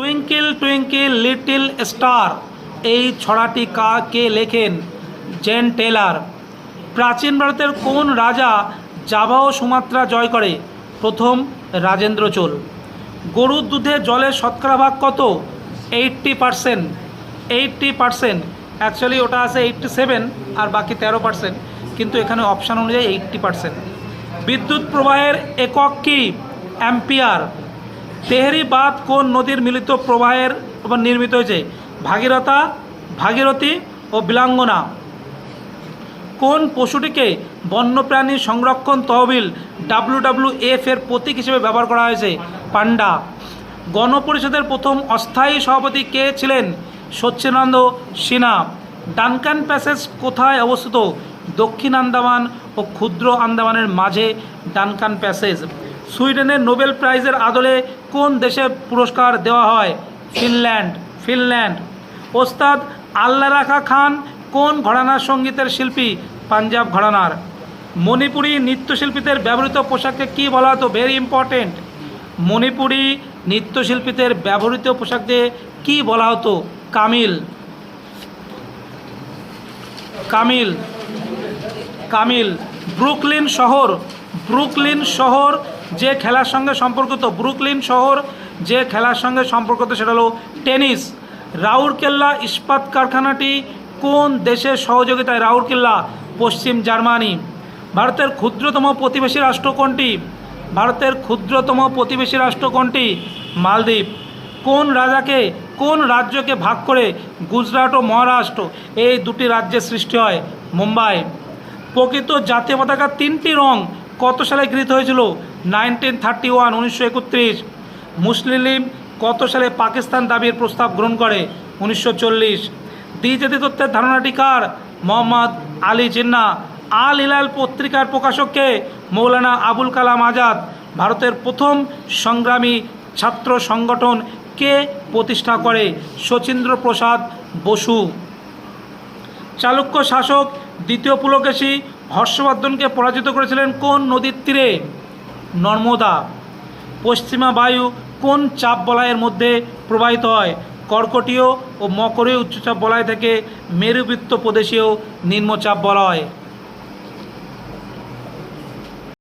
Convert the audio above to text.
Twinkle twinkle little star এই ছড়াটি কা কে লেখেন? জেন টেলার প্রাচীন ভারতের কোন রাজা জাভা ও সুমাত্রা জয় করে? প্রথম রাজেন্দ্র চোল। গরুর দুধে জলের শতকরা ভাগ কত? Eighty percent eighty percent actually ওটা আছে এইট্টি সেভেন আর বাকি তেরো পারসেন্ট কিন্তু এখানে অপশান অনুযায়ী এইট্টি পারসেন্ট বিদ্যুৎ প্রবাহের একক কি? অ্যাম্পিয়ার তেহরি বাঁধ কোন নদীর মিলিত প্রবাহের উপর নির্মিত হয়েছে? ভাগীরথা, ভাগীরথী ও বিলাঙ্গনা। কোন পশুটিকে বন্যপ্রাণী সংরক্ষণ তহবিল ডাব্লু এফ এর প্রতীক হিসেবে ব্যবহার করা হয়েছে? পান্ডা। গণপরিষদের প্রথম অস্থায়ী সভাপতি কে ছিলেন? সচ্চিদানন্দ সিনহা। ডানকান প্যাসেজ কোথায় অবস্থিত? দক্ষিণ আন্দামান ও ক্ষুদ্র আন্দামানের মাঝে ডানকান প্যাসেজ। সুইডেনের নোবেল প্রাইজের আদলে কোন দেশে পুরস্কার দেওয়া হয়? ফিনল্যান্ড। ফিনল্যান্ড। ওস্তাদ আল্লা রাখা খান কোন ঘরানার সঙ্গীতের শিল্পী? পাঞ্জাব ঘরানার। মণিপুরী নৃত্যশিল্পীদের ব্যবহৃত পোশাককে কী বলা হতো? ভেরি ইম্পর্টেন্ট মণিপুরী নৃত্যশিল্পীদের ব্যবহৃত পোশাক দিয়ে কী বলা হতো? কামিল। কামিল। কামিল। ব্রুকলিন শহর। ব্রুকলিন শহর যে খেলার সঙ্গে সম্পর্কিত, ব্রুকলিন শহর যে খেলার সঙ্গে সম্পর্কিত সেটা হলো টেনিস। রাউরকেল্লা ইস্পাত কারখানাটি কোন দেশের সহযোগিতায়? রাউরকেল্লা, পশ্চিম জার্মানি। ভারতের ক্ষুদ্রতম প্রতিবেশী রাষ্ট্র কোনটি? ভারতের ক্ষুদ্রতম প্রতিবেশী রাষ্ট্র কোনটি? মালদ্বীপ। কোন রাজাকে, কোন রাজ্যকে ভাগ করে গুজরাট ও মহারাষ্ট্র, এই দুটি রাজ্যের সৃষ্টি হয়? মুম্বাই। প্রকৃত জাতীয় পতাকার তিনটি রং কত সালে গৃহীত হয়েছিল? নাইনটিন থার্টি ওয়ান, উনিশশো একত্রিশ। মুসলিম কত সালে পাকিস্তান দাবির প্রস্তাব গ্রহণ করে? উনিশশো চল্লিশ। দ্বিজাতি তত্ত্বের ধারণাটি কার? মোহাম্মদ আলী জিন্না। আল ইলাল পত্রিকার প্রকাশককে মৌলানা আবুল কালাম আজাদ, ভারতের প্রথম সংগ্রামী ছাত্র সংগঠন কে প্রতিষ্ঠা করে? শচীন্দ্র প্রসাদ বসু। চালুক্য শাসক, দ্বিতীয় পুলকেশী হর্ষবর্ধনকে পরাজিত করেছিলেন কোন নদীর তীরে? নর্মদা। পশ্চিমা বায়ু কোন চাপ বলয়ের মধ্যে প্রবাহিত হয়? কর্কটীয় ও মকরীয় উচ্চচাপ বলয় থেকে মেরুবৃত্ত প্রদেশীয় নিম্নচাপ বলয়।